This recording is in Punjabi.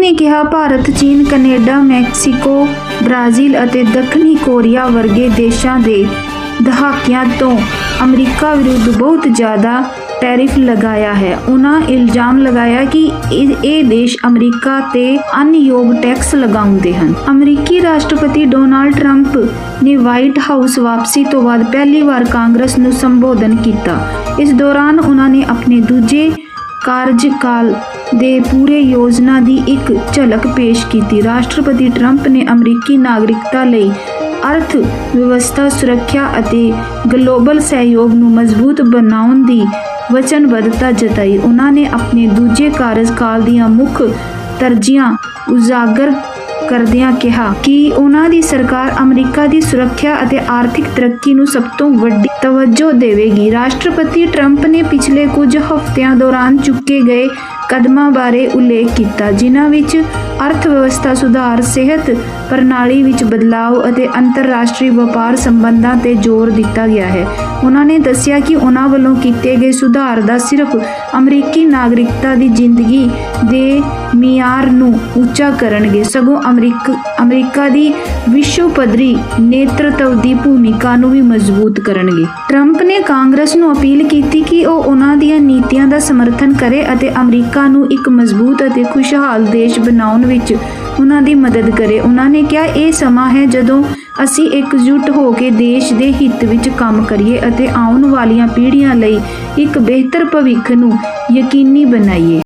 ਨੇ ਕਿਹਾ, ਭਾਰਤ, ਚੀਨ, ਕੈਨੇਡਾ, ਮੈਕਸੀਕੋ, ਬ੍ਰਾਜ਼ੀਲ ਅਤੇ ਦੱਖਣੀ ਕੋਰੀਆ ਵਰਗੇ ਦੇਸ਼ਾਂ ਦੇ ਦਹਾਕਿਆਂ ਤੋਂ ਅਮਰੀਕਾ ਵਿਰੁੱਧ ਬਹੁਤ ਜ਼ਿਆਦਾ ਟੈਰਿਫ ਲਗਾਇਆ ਹੈ। ਉਹਨਾਂ ਇਲਜ਼ਾਮ ਲਗਾਇਆ ਕਿ ਇਹ ਦੇਸ਼ ਅਮਰੀਕਾ ਤੇ ਅਨਯੋਗ ਟੈਕਸ ਲਗਾਉਂਦੇ ਹਨ। ਅਮਰੀਕੀ ਰਾਸ਼ਟਰਪਤੀ ਡੋਨਾਲਡ ਟਰੰਪ ਨੇ ਵਾਈਟ ਹਾਊਸ ਵਾਪਸੀ ਤੋਂ ਬਾਅਦ ਪਹਿਲੀ ਵਾਰ ਕਾਂਗਰਸ ਨੂੰ ਸੰਬੋਧਨ ਕੀਤਾ। ਇਸ ਦੌਰਾਨ ਉਹਨਾਂ ਨੇ ਆਪਣੇ ਦੂਜੇ ਕਾਰਜਕਾਲ ਦੇ ਪੂਰੇ ਯੋਜਨਾ ਦੀ ਇੱਕ ਝਲਕ ਪੇਸ਼ ਕੀਤੀ। ਰਾਸ਼ਟਰਪਤੀ ਟਰੰਪ ਨੇ ਅਮਰੀਕੀ ਨਾਗਰਿਕਤਾ ਲਈ ਅਰਥ ਵਿਵਸਥਾ, ਸੁਰੱਖਿਆ ਅਤੇ ਗਲੋਬਲ ਸਹਿਯੋਗ ਨੂੰ ਮਜ਼ਬੂਤ ਬਣਾਉਣ ਦੀ ਵਚਨਬੱਧਤਾ ਜਤਾਈ। ਉਹਨਾਂ ਨੇ ਆਪਣੇ ਦੂਜੇ ਕਾਰਜਕਾਲ ਦੀਆਂ ਮੁੱਖ ਤਰਜੀਹਾਂ ਉਜਾਗਰ ਕਰਦਿਆਂ ਕਿਹਾ ਕਿ ਉਹਨਾਂ ਦੀ ਸਰਕਾਰ ਅਮਰੀਕਾ ਦੀ ਸੁਰੱਖਿਆ ਅਤੇ ਆਰਥਿਕ ਤਰੱਕੀ ਨੂੰ ਸਭ ਤੋਂ ਵੱਡੀ ਤਵੱਜੋ ਦੇਵੇਗੀ। ਰਾਸ਼ਟਰਪਤੀ ਟਰੰਪ ਨੇ ਪਿਛਲੇ ਕੁਝ ਹਫ਼ਤਿਆਂ ਦੌਰਾਨ ਚੁੱਕੇ ਗਏ ਕਦਮਾਂ ਬਾਰੇ ਉਲੇਖ ਕੀਤਾ, ਜਿਨ੍ਹਾਂ ਵਿੱਚ ਅਰਥ ਵਿਵਸਥਾ ਸੁਧਾਰ, ਸਿਹਤ ਪ੍ਰਣਾਲੀ ਵਿੱਚ ਬਦਲਾਅ ਅਤੇ ਅੰਤਰਰਾਸ਼ਟਰੀ ਵਪਾਰ ਸੰਬੰਧਾਂ ਤੇ ਜ਼ੋਰ ਦਿੱਤਾ ਗਿਆ ਹੈ। ਉਹਨਾਂ ਨੇ ਦੱਸਿਆ ਕਿ ਉਹਨਾਂ ਵੱਲੋਂ ਕੀਤੇ ਗਏ ਸੁਧਾਰ ਦਾ ਸਿਰਫ ਅਮਰੀਕੀ ਨਾਗਰਿਕਤਾ ਦੀ ਜ਼ਿੰਦਗੀ ਦੇ ਮਿਆਰ ਨੂੰ ਉੱਚਾ ਕਰਨਗੇ। ਸਗੋਂ ਅਮਰੀਕ, ਅਮਰੀਕਾ ਦੀ ਵਿਸ਼ਵ ਪੱਧਰੀ ਨੇਤਰਤਵ ਦੀ ਭੂਮਿਕਾ ਨੂੰ ਵੀ ਮਜ਼ਬੂਤ ਕਰਨਗੇ। ਟਰੰਪ ਨੇ ਕਾਂਗਰਸ ਨੂੰ ਅਪੀਲ ਕੀਤੀ ਕਿ ਉਹ ਉਹਨਾਂ ਦੀਆਂ ਨੀਤੀਆਂ ਦਾ ਸਮਰਥਨ ਕਰੇ ਅਤੇ ਅਮਰੀਕਾ ਅਮਰੀਕਾ ਨੂੰ ਇੱਕ ਮਜ਼ਬੂਤ ਅਤੇ ਖੁਸ਼ਹਾਲ ਦੇਸ਼ ਬਣਾਉਣ ਵਿੱਚ ਉਹਨਾਂ ਦੀ ਮਦਦ ਕਰੇ। ਉਹਨਾਂ ਨੇ ਕਿਹਾ, ਇਹ ਸਮਾਂ ਹੈ ਜਦੋਂ ਅਸੀਂ ਇਕਜੁੱਟ ਹੋ ਕੇ ਦੇਸ਼ ਦੇ ਹਿੱਤ ਵਿੱਚ ਕੰਮ ਕਰੀਏ ਅਤੇ ਆਉਣ ਵਾਲੀਆਂ ਪੀੜ੍ਹੀਆਂ ਲਈ ਇੱਕ ਬਿਹਤਰ ਭਵਿੱਖ ਨੂੰ ਯਕੀਨੀ ਬਣਾਈਏ।